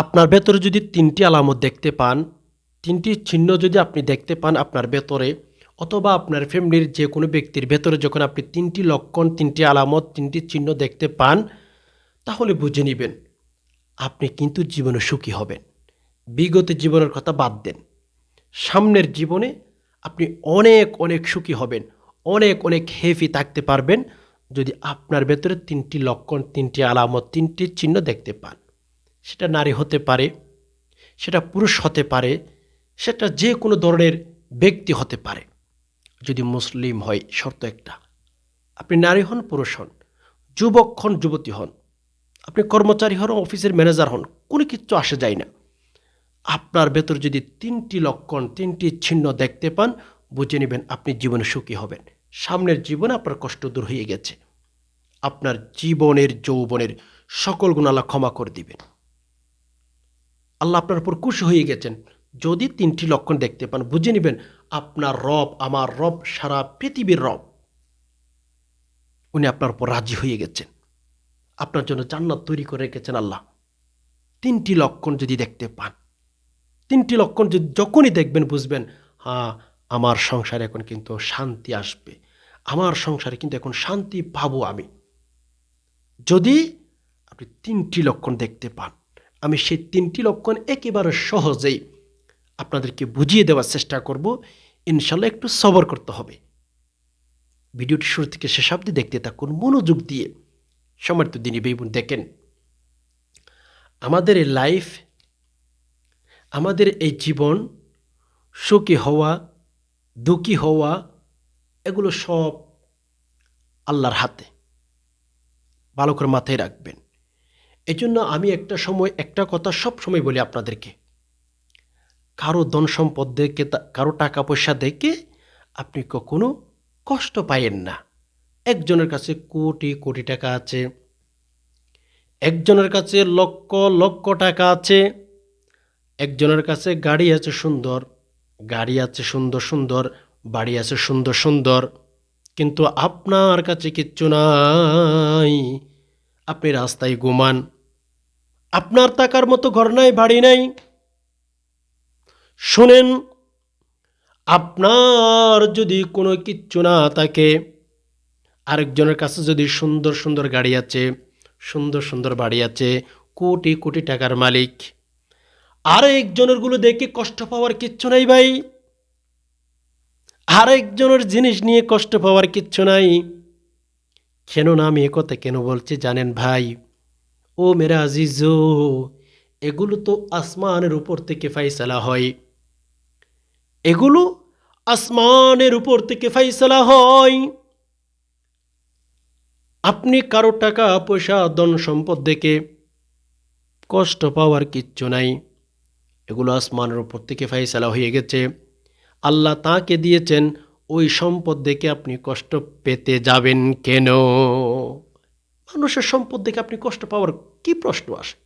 আপনার ভেতরে যদি তিনটি আলামত দেখতে পান, তিনটি চিহ্ন যদি আপনি দেখতে পান আপনার ভেতরে, অথবা আপনার ফ্যামিলির যে কোনো ব্যক্তির ভেতরে যখন আপনি তিনটি লক্ষণ, তিনটি আলামত, তিনটি চিহ্ন দেখতে পান, তাহলে বুঝে নেবেন, আপনি কিন্তু জীবনে সুখী হবেন। বিগত জীবনের কথা বাদ দেন। সামনের জীবনে আপনি অনেক অনেক সুখী হবেন, অনেক অনেক হেভি থাকতে পারবেন যদি আপনার ভেতরে তিনটি লক্ষণ, তিনটি আলামত, তিনটি চিহ্ন দেখতে পান। সেটা নারী হতে পারে, সেটা পুরুষ হতে পারে, সেটা যে কোনো ধরনের ব্যক্তি হতে পারে। যদি মুসলিম হয়, শর্ত একটা, আপনি নারী হন, পুরুষ হন, যুবক হন, যুবতী হন, আপনি কর্মচারী হন, অফিসের ম্যানেজার হন, কোনো কিছু আসে যায় না। আপনার ভেতর যদি তিনটি লক্ষণ, তিনটি চিহ্ন দেখতে পান, বুঝে নেবেন আপনি জীবনে সুখী হবেন। সামনের জীবনে আপনার কষ্ট দূর হয়ে গেছে। আপনার জীবনের, যৌবনের সকল গুণালা ক্ষমা করে দিবেন। আল্লাহ আপনার উপর খুশি হয়ে গেছেন। যদি তিনটি লক্ষণ দেখতে পান, বুঝে নেবেন, আপনার রব, আমার রব সারা পৃথিবীর রব। উনি আপনার উপর রাজি হয়ে গেছেন। আপনার জন্য জান্নাত তৈরি করে রেখেছেন আল্লাহ। তিনটি লক্ষণ যদি দেখতে পান, তিনটি লক্ষণ যদি যখনই দেখবেন, বুঝবেন হ্যাঁ আমার সংসারে এখন কিন্তু শান্তি আসবে। আমার সংসারে কিন্তু এখন শান্তি পাবো আমি। যদি আপনি তিনটি লক্ষণ দেখতে পান আমি সেই তিনটি লক্ষণ একেবারে সহজেই আপনাদেরকে বুঝিয়ে দেওয়ার চেষ্টা করব। ইনশাল্লাহ একটু সবর করতে হবে। ভিডিওটি শুরু থেকে শেষ অবধি দেখতে থাকুন, মনোযোগ দিয়ে সমর্থ দিনী বেই বোন, দেখেন, আমাদের এই লাইফ আমাদের এই জীবন, সুখী হওয়া, দুঃখী হওয়া, এগুলো সব আল্লাহর হাতে। ভালো করে মাথায় রাখবেন। এই জন্য আমি একটা সময় একটা কথা সব সময় বলি আপনাদেরকে। কারও ধন সম্পদ দেখে কারও টাকা পয়সা দেখে আপনি কখনো কষ্ট পাইয়েন না। একজনের কাছে কোটি কোটি টাকা আছে। একজনের কাছে লক্ষ লক্ষ টাকা আছে। একজনের কাছে গাড়ি আছে সুন্দর, গাড়ি আছে সুন্দর সুন্দর, বাড়ি আছে সুন্দর সুন্দর। কিন্তু আপনার কাছে কিচ্ছু নাই। আপনি রাস্তায় ঘুমান। আপনার টাকার মতো ঘর নাই, বাড়ি নাই। শোনেন, আপনার যদি কোনো কিচ্ছু না থাকে, আরেকজনের কাছে যদি সুন্দর সুন্দর গাড়ি আছে, সুন্দর সুন্দর বাড়ি আছে, কোটি কোটি টাকার মালিক আর একজনেরগুলো দেখে কষ্ট পাওয়ার কিচ্ছু নাই ভাই। আর একজনের জিনিস নিয়ে কষ্ট পাওয়ার কিচ্ছু নাই। কেন না আমি কথা কেন বলছি জানেন ভাই? ও মেরা আজিজো, এগুলো তো আসমানের উপর থেকে ফাইসালা হয়। এগুলো আসমানের উপর থেকে ফাইসালা হয়। আপনি কারও টাকা, পয়সা, ধন সম্পদ দেখে কষ্ট পাওয়ার কিচ্ছু নাই। এগুলো আসমানের উপর থেকে ফাইসালা হয়ে গেছে। আল্লাহ তাকে দিয়েছেন, ওই সম্পদ দেখে আপনি কষ্ট পেতে যাবেন কেন? মানুষের সম্পদ দেখে আপনি কষ্ট পাওয়ার কি প্রশ্ন আসে?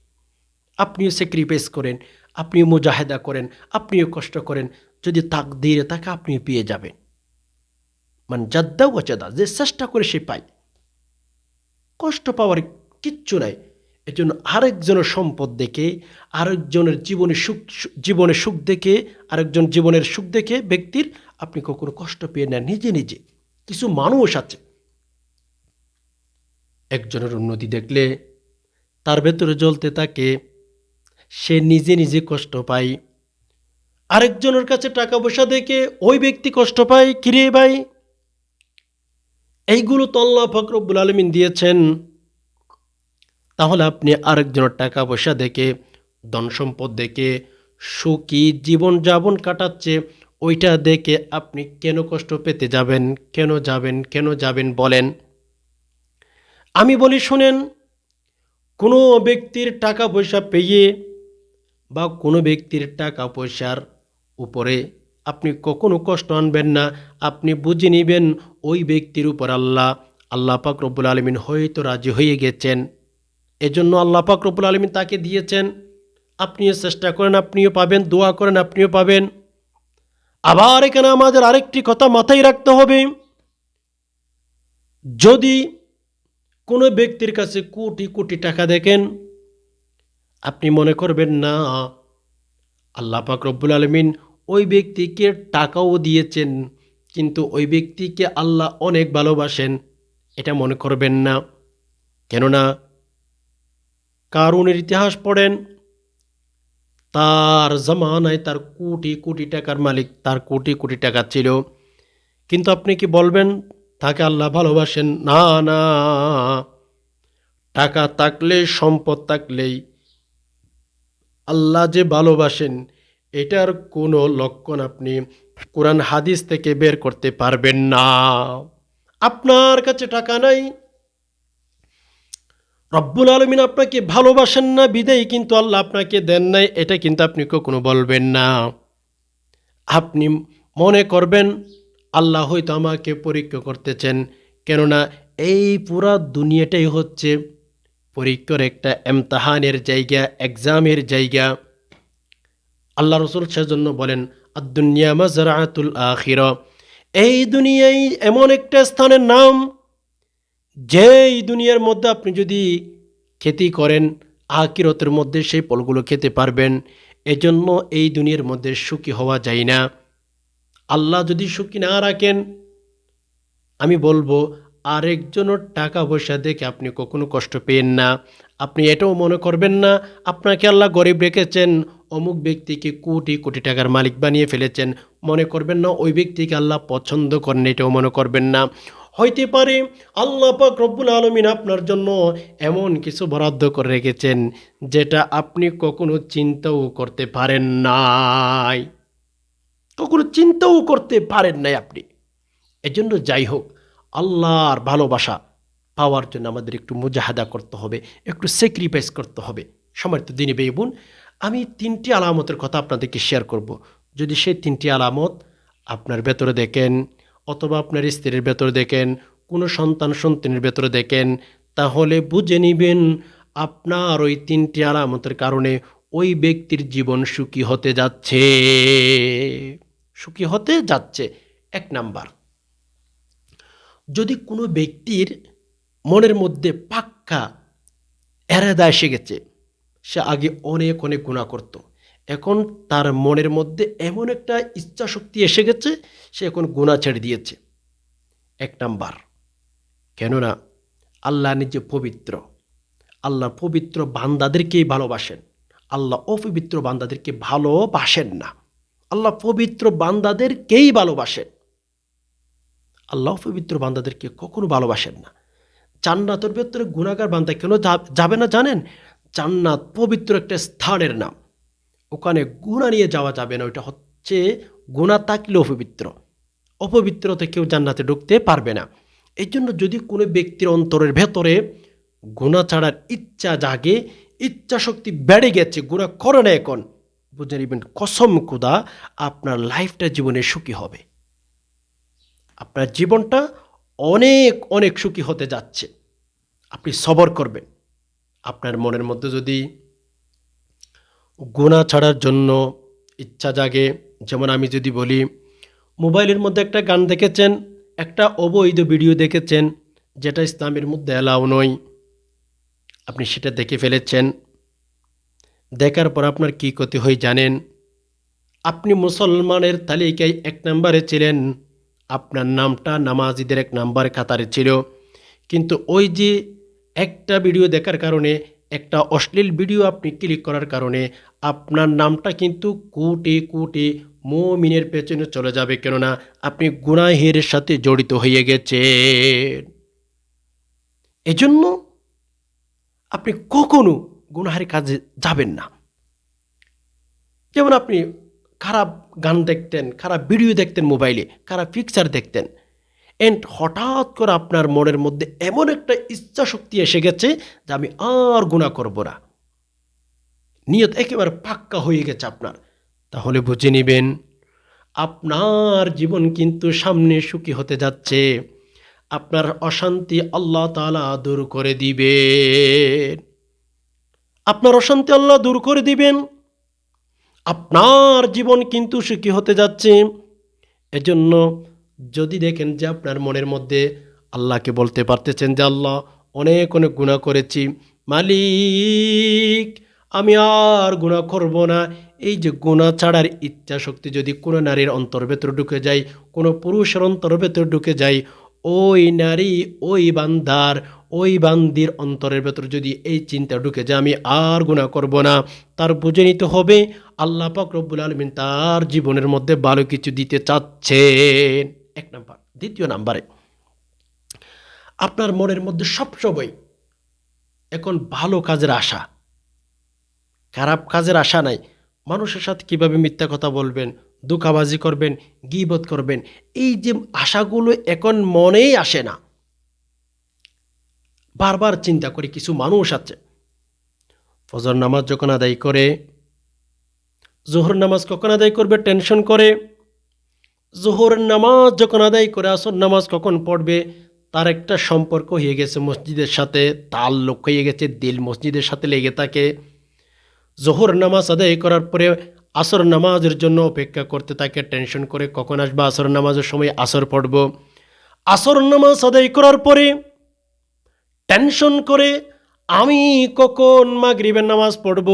আপনিও স্যাক্রিফাইস করেন, আপনিও মুজাহেদা করেন, আপনিও কষ্ট করেন, যদি তাক দিয়ে তাকে আপনিও পেয়ে যাবেন। মানে যাদ্দা ওচাদা যে চেষ্টা করে সে পায়। কষ্ট পাওয়ার কিচ্ছু নাই। এর জন্য আরেকজনের সম্পদ দেখে, আরেকজনের জীবনে সুখ জীবনে সুখ দেখে, আরেকজন জীবনের সুখ দেখে ব্যক্তির আপনি কখনো কষ্ট পেয়ে নেন নিজে নিজে। কিছু মানুষ আছে একজনের উন্নতি দেখলে তার ভেতরে জ্বলতে থাকে, সে নিজে নিজে কষ্ট পায়। আরেকজনের কাছে টাকা পয়সা দেখে ওই ব্যক্তি কষ্ট পায়, কিরে ভাই? এইগুলো তো আল্লাহ ফকরবুল আলমিন দিয়েছেন। তাহলে আপনি আরেকজনের টাকা পয়সা দেখে, ধন সম্পদ দেখে, সুখী জীবন যাপন কাটাচ্ছে, ওইটা দেখে আপনি কেন কষ্ট পেতে যাবেন, কেন যাবেন কেন যাবেন বলেন। আমি বলি, শুনেন, কোনো ব্যক্তির টাকা পয়সা পেয়ে বা কোনো ব্যক্তির টাকা পয়সার উপরে আপনি কখনো কষ্ট আনবেন না। আপনি বুঝে নেবেন, ওই ব্যক্তির উপর আল্লাহ আল্লাহ পাক রব্বুল আলমিন হয়তো রাজি হয়ে গেছেন। এজন্য আল্লাহ পাক রব্বুল আলমিন তাকে দিয়েছেন। আপনিও চেষ্টা করেন, আপনিও পাবেন, দোয়া করেন, আপনিও পাবেন। আবার এখানে আমাদের আরেকটি কথা মাথায় রাখতে হবে। যদি কোনো ব্যক্তির কাছে কোটি কোটি টাকা দেখেন, আপনি মনে করবেন, না, আল্লাহ পাক রব্বুল আলমিন ওই ব্যক্তিকে টাকাও দিয়েছেন, কিন্তু ওই ব্যক্তিকে আল্লাহ অনেক ভালোবাসেন, এটা মনে করবেন না। কেননা, কারুনের ইতিহাস পড়েন, তার জমানায় তার কোটি কোটি টাকার মালিক, তার কোটি কোটি টাকা ছিল। কিন্তু আপনি কি বলবেন তাকে আল্লাহ ভালোবাসেন। না না। টাকা থাকলেই সম্পদ থাকলেই আল্লাহ যে ভালোবাসেন, এটার কোনো লক্ষণ আপনি কোরআন হাদিস থেকে বের করতে পারবেন না। আপনার কাছে টাকা নাই। রব্বুল আলমিন আপনাকে ভালোবাসেন না বিদায় কিন্তু আল্লাহ আপনাকে দেন নাই, এটা কিন্তু আপনি কখনো বলবেন না। আপনি মনে করবেন আল্লাহ হয়তো আমাকে পরীক্ষা করতেছেন, কেননা এই পুরা দুনিয়াটাই হচ্ছে পরীক্ষার একটা এমতাহানের জায়গা এক্সামের জায়গা। আল্লাহ রসুল সেজন্য বলেন আদুনিয়া মাজরাতুল আখির। এই দুনিয়ায় এমন একটা স্থানের নাম, যেই দুনিয়ার মধ্যে আপনি যদি খেতি করেন আকিরতের মধ্যে সেই ফলগুলো খেতে পারবেন। এজন্য এই দুনিয়ার মধ্যে সুখী হওয়া যায় না। আল্লাহ যদি সুখী না রাখেন, আমি বলব, আরেকজনের টাকা পয়সা দেখে আপনি কখনো কষ্ট পেয়েন না। আপনি এটাও মনে করবেন না, আপনাকে আল্লাহ গরিব রেখেছেন, অমুক ব্যক্তিকে কোটি কোটি টাকার মালিক বানিয়ে ফেলেছেন। মনে করবেন না, ওই ব্যক্তিকে আল্লাহ পছন্দ করেন, এটাও মনে করবেন না। হইতে পারে, আল্লাহ পাক রব্বুল আলমিন আপনার জন্য এমন কিছু বরাদ্দ করে রেখেছেন, যেটা আপনি কখনো চিন্তাও করতে পারেন নাই। কখনো চিন্তাও করতে পারেন নাই আপনি। এজন্য যাই হোক, আল্লাহর ভালোবাসা পাওয়ার জন্য আমাদের একটু মুজাহাদা করতে হবে, একটু স্যাক্রিফাইস করতে হবে। সময় তো দিনে বেয়ে বোন আমি তিনটি আলামতের কথা আপনাদেরকে শেয়ার করব। যদি সেই তিনটি আলামত আপনার ভেতরে দেখেন অথবা আপনার স্ত্রীর ভেতরে দেখেন, কোনো সন্তান সন্তানের ভেতরে দেখেন, তাহলে বুঝে নিবেন আপনার ওই তিনটি আলামতের কারণে ওই ব্যক্তির জীবন সুখী হতে যাচ্ছে। সুখী হতে যাচ্ছে। এক নাম্বার। যদি কোনো ব্যক্তির মনের মধ্যে পাক্কা এরাদা এসে গেছে, সে আগে অনেক অনেক গুণা করত। এখন তার মনের মধ্যে এমন একটা ইচ্ছা শক্তি এসে গেছে, সে এখন গুণা ছেড়ে দিয়েছে। এক নাম্বার। কেননা, আল্লাহ নিজে পবিত্র। আল্লাহ পবিত্র বান্দাদেরকেই ভালোবাসেন। আল্লাহ অপবিত্র বান্দাদেরকে ভালোবাসেন না। আল্লাহ পবিত্র বান্দাদেরকেই ভালোবাসেন। আল্লাহ পবিত্র বান্দাদেরকে কখনো ভালোবাসেন না। জান্নাতের ভেতরে গুণাগার বান্দা কেন যাবে না জানেন? জান্নাত পবিত্র একটা স্থানের নাম। ওখানে গুণা নিয়ে যাওয়া যাবে না, ওইটা হচ্ছে গুণা থাকলে অপবিত্র। অপবিত্রতে কেউ জান্নাতে ঢুকতে পারবে না। এই জন্য যদি কোনো ব্যক্তির অন্তরের ভেতরে গুণা ছাড়ার ইচ্ছা জাগে ইচ্ছা শক্তি বেড়ে গেছে গুণা করে না এখন। বুঝে নেবেন, কসম কুদা আপনার লাইফটা জীবনে সুখী হবে। আপনার জীবনটা অনেক অনেক সুখী হতে যাচ্ছে। আপনি সবর করবেন। আপনার মনের মধ্যে যদি গুণা ছাড়ার জন্য ইচ্ছা জাগে, যেমন আমি যদি বলি, মোবাইলের মধ্যে একটা গান দেখেছেন, একটা অবৈধ ভিডিও দেখেছেন, যেটা ইসলামের মধ্যে অ্যালাউ নয়। আপনি সেটা দেখে ফেলেছেন। দেখার পর আপনার কী ক্ষতি হয় জানেন? আপনি মুসলমানের তালিকায় এক নম্বরে ছিলেন। আপনার নামটা নামাজিদের এক নাম্বার কাতারে ছিল। কিন্তু ওই যে একটা ভিডিও দেখার কারণে, একটা অশ্লীল ভিডিও আপনি ক্লিক করার কারণে, আপনার নামটা কিন্তু কোটি কোটি মমিনের পেছনে চলে যাবে। কেননা আপনি গুনাহের সাথে জড়িত হয়ে গেছেন। এজন্য আপনি কখনো গুনাহের কাজে যাবেন না। যেমন আপনি খারাপ গান দেখতেন, খারাপ ভিডিও দেখতেন মোবাইলে খারাপ পিকচার দেখতেন এন্ড হঠাৎ করে আপনার মনের মধ্যে এমন একটা ইচ্ছা শক্তি এসে গেছে যে আমি আর গুণা করব না। নিয়ত একেবারে পাক্কা হয়ে গেছে আপনার। তাহলে বুঝে নেবেন, আপনার জীবন কিন্তু সামনে সুখী হতে যাচ্ছে। আপনার অশান্তি আল্লাহ তালা দূর করে দিবেন। আপনার অশান্তি আল্লাহ দূর করে দিবেন। আপনার জীবন কিন্তু সুখী হতে যাচ্ছে। এজন্য যদি দেখেন যে আপনার মনের মধ্যে আল্লাহকে বলতে পারতেছেন যে, আল্লাহ, অনেক অনেক গুণা করেছি। মালিক, আমি আর গুণা করব না। এই যে গুণা ছাড়ার ইচ্ছা শক্তি যদি কোনো নারীর অন্তর ভেতরে ঢুকে যায়, কোনো পুরুষের অন্তর ভেতরে ঢুকে যায় ওই নারী, ওই বান্দার, ওই বান্দির অন্তরের ভেতর যদি এই চিন্তা ঢুকে যায়, আমি আর গুণা করব না। তার বুঝে নিতে হবে, আল্লাহ পাক রব্বুল আলমিন তার জীবনের মধ্যে ভালো কিছু দিতে চাচ্ছেন। এক নাম্বার। দ্বিতীয় নাম্বারে, আপনার মনের মধ্যে সবসময় এখন ভালো কাজের আশা, খারাপ কাজের আশা নাই। মানুষের সাথে কীভাবে মিথ্যা কথা বলবেন? দুঃখাবাজি করবেন, গিবত করবেন। এই যে আশাগুলো এখন মনেই আসে না। বারবার চিন্তা করে কিছু মানুষ আছে। ফজর নামাজ যখন আদায় করে, জোহর নামাজ কখন আদায় করবে টেনশন করে, জোহর নামাজ যখন আদায় করে, আসর নামাজ কখন পড়বে, তার একটা সম্পর্ক হয়ে গেছে মসজিদের সাথে তার লক্ষ্য হয়ে গেছে, দিল মসজিদের সাথে লেগে থাকে। জোহর নামাজ আদায় করার পরে আসর নামাজের জন্য অপেক্ষা করতে থাকে টেনশন করে কখন আসবে? আসর নামাজের সময় আসর পড়ব। আসর নামাজ আদায় করার পরে টেনশন করে আমি কখন মাগরিবের নামাজ পড়ব?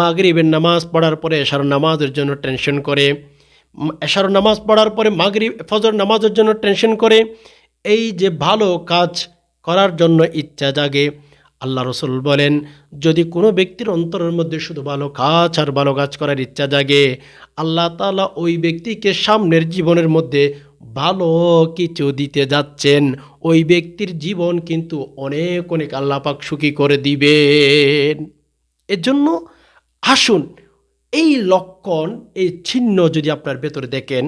মাগরিবের নামাজ পড়ার পরে এশার নামাজের জন্য টেনশন করে, এশার নামাজ পড়ার পরে মাগরিব, ফজর নামাজের জন্য টেনশন করে। এই যে ভালো কাজ করার জন্য ইচ্ছা জাগে। আল্লাহ রসুল বলেন, যদি কোনো ব্যক্তির অন্তরের মধ্যে শুধু ভালো কাজ আর ভালো কাজ করার ইচ্ছা জাগে, আল্লাহ তাআলা ওই ব্যক্তিকে সামনের জীবনের মধ্যে ভালো কিছু দিতে যাচ্ছেন। ওই ব্যক্তির জীবন কিন্তু অনেক অনেক আল্লাপাক সুখী করে দিবেন। এর জন্য আসুন, এই লক্ষণ, এই চিহ্ন যদি আপনার ভেতরে দেখেন,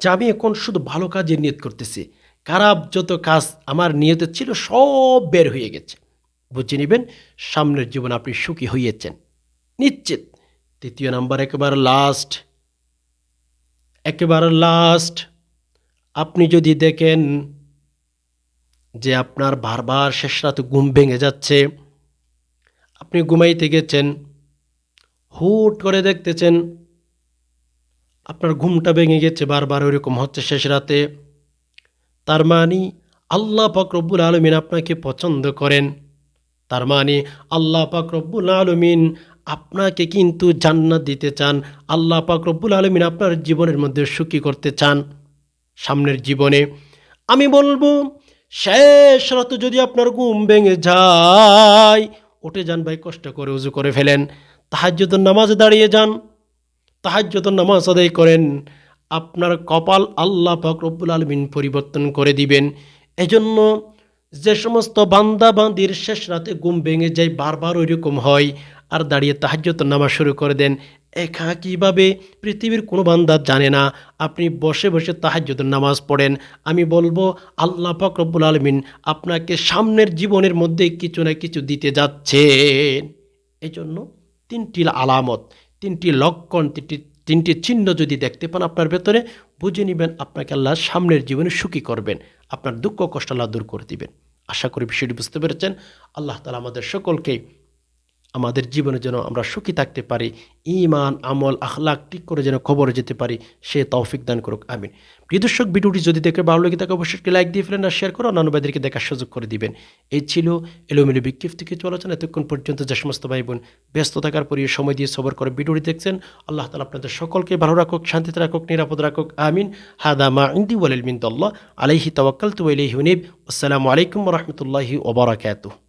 যে আমি এখন শুধু ভালো কাজের নিয়ত করতেছি খারাপ যত কাজ আমার নিয়তে ছিল, সব বের হয়ে গেছে। বুঝে নেবেন, সামনের জীবন আপনি সুখী হইয়েছেন। নিশ্চিত। তৃতীয় নাম্বার, একেবারে লাস্ট একেবারে লাস্ট আপনি যদি দেখেন যে আপনার বারবার শেষ রাতে ঘুম ভেঙে যাচ্ছে, আপনি ঘুমাইতে গেছেন, হুট করে দেখতেছেন, আপনার ঘুমটা ভেঙে গেছে, বারবার ওইরকম হচ্ছে শেষ রাতে। তার মানে আল্লাহ রব্বুল আলমিন আপনাকে পছন্দ করেন। তার মানে আল্লাহ রব্বুল আলমিন আপনাকে কিন্তু জান্নাত দিতে চান। আল্লাহ রব্বুল আলমিন আপনার জীবনের মধ্যে সুখী করতে চান। সামনের জীবনে আমি বলব, শেষ রাতে যদি আপনার ঘুম ভেঙে যায়, উঠে যান ভাই, কষ্ট করে উজু করে ফেলেন। তাহাজ্জুদ নামাজ দাঁড়িয়ে যান। তাহাজ্জুদ নামাজ আদায় করেন। আপনার কপাল আল্লাহ পাক রব্বুল আলমিন পরিবর্তন করে দিবেন। এজন্য যে সমস্ত বান্দা বান্দির শেষ রাতে ঘুম ভেঙে যায়, বারবার ওইরকম হয়। আর দাঁড়িয়ে তাহাজ্জত নামাজ শুরু করে দেন। একা কীভাবে পৃথিবীর কোনো বান্দা জানে না, আপনি বসে বসে তাহাজ্জত নামাজ পড়েন। আমি বলব, আল্লাহ পাক রব্বুল আলমিন আপনাকে সামনের জীবনের মধ্যে কিছু না কিছু দিতে যাচ্ছেন। এই জন্য তিনটি আলামত, তিনটি লক্ষণ, তিনটি তিনটি চিহ্ন যদি দেখতে পান আপনার ভেতরে, বুঝে নেবেন আপনাকে আল্লাহ সামনের জীবনে সুখী করবেন, আপনার দুঃখ কষ্ট আল্লাহ দূর করে দিবেন। আশা করি বিষয়টি বুঝতে পেরেছেন। আল্লাহ তালা আমাদের সকলকে আমাদের জীবনে যেন আমরা সুখী থাকতে পারি ইমান আমল আখলাক ঠিক করে যেন খবরে যেতে পারি, সে তৌফিক দান করুক, আমিন। প্রিয় দর্শক, ভিডিওটি যদি দেখে ভালো লাগে তাকে অবশ্যই লাইক দিয়ে ফেলেন আর শেয়ার করে অন্যান্য ভাইদেরকে দেখার সুযোগ করে দিবেন। এই ছিল এলোমেলো বিক্ষিপ থেকে আলোচনা। এতক্ষণ পর্যন্ত যে সমস্ত ভাই বোন ব্যস্ত থাকার পরে সময় দিয়ে সবর করে ভিডিওটি দেখছেন, আল্লাহ তালা আপনাদের সকলকে ভালো রাখুক, শান্তিতে রাখুক, নিরাপদ রাখুক, আমিন। হাদা মা ইন্দি ওয়ালিল মিন আলাইহি তাওয়াক্কাল তু ইলাইহি হুনিব আসসালামু আলাইকুম রহমতুল্লাহি ওবরাকাতুহ